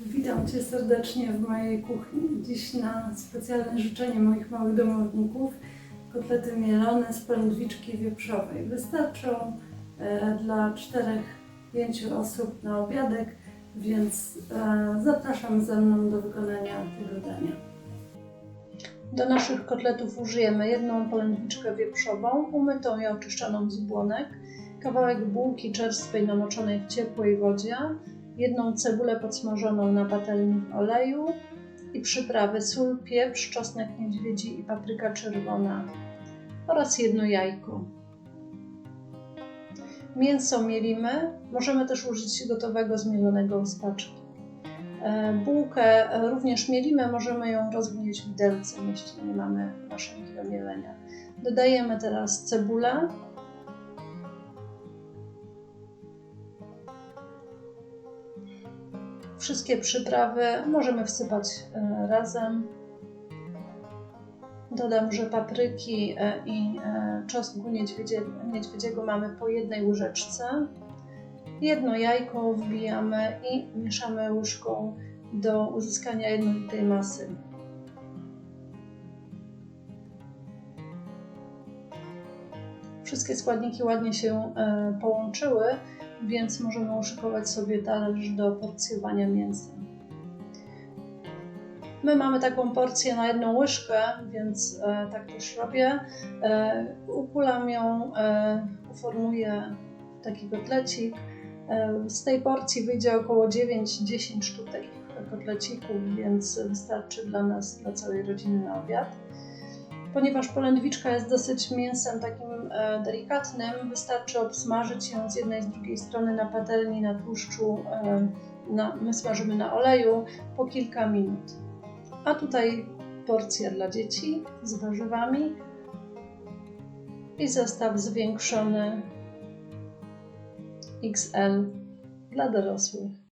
Witam Cię serdecznie w mojej kuchni. Dziś na specjalne życzenie moich małych domowników kotlety mielone z polędwiczki wieprzowej. Wystarczą e, dla 4-5 osób na obiadek, więc e, zapraszam ze mną do wykonania tego dania. Do naszych kotletów użyjemy jedną polędwiczkę wieprzową, umytą i oczyszczoną z błonek, kawałek bułki czerstwej namoczonej w ciepłej wodzie, jedną cebulę podsmażoną na patelni w oleju i przyprawy sól, pieprz, czosnek niedźwiedzi i papryka czerwona oraz jedno jajko. Mięso mielimy, możemy też użyć gotowego zmielonego z paczki. E, Bułkę również mielimy, możemy ją rozgnieć widelcem, jeśli nie mamy maszynki do mielenia. Dodajemy teraz cebulę, Wszystkie przyprawy możemy wsypać e, razem. Dodam, że papryki e, i e, czosnku niedźwiedzie, niedźwiedziego mamy po jednej łyżeczce. Jedno jajko wbijamy i mieszamy łyżką do uzyskania jednolitej masy. Wszystkie składniki ładnie się połączyły, więc możemy uszykować sobie talerz do porcjowania mięsa. My mamy taką porcję na jedną łyżkę, więc e, tak też robię. E, ukulam ją, e, uformuję taki kotlecik. E, z tej porcji wyjdzie około 9-10 sztuk takich kotlecików, więc wystarczy dla nas, dla całej rodziny na obiad. Ponieważ polędwiczka jest dosyć mięsem takim e, delikatnym, wystarczy obsmażyć ją z jednej i z drugiej strony na patelni, na tłuszczu. E, na, my smażymy na oleju po kilka minut. A tutaj porcja dla dzieci z warzywami i zestaw zwiększony XL dla dorosłych.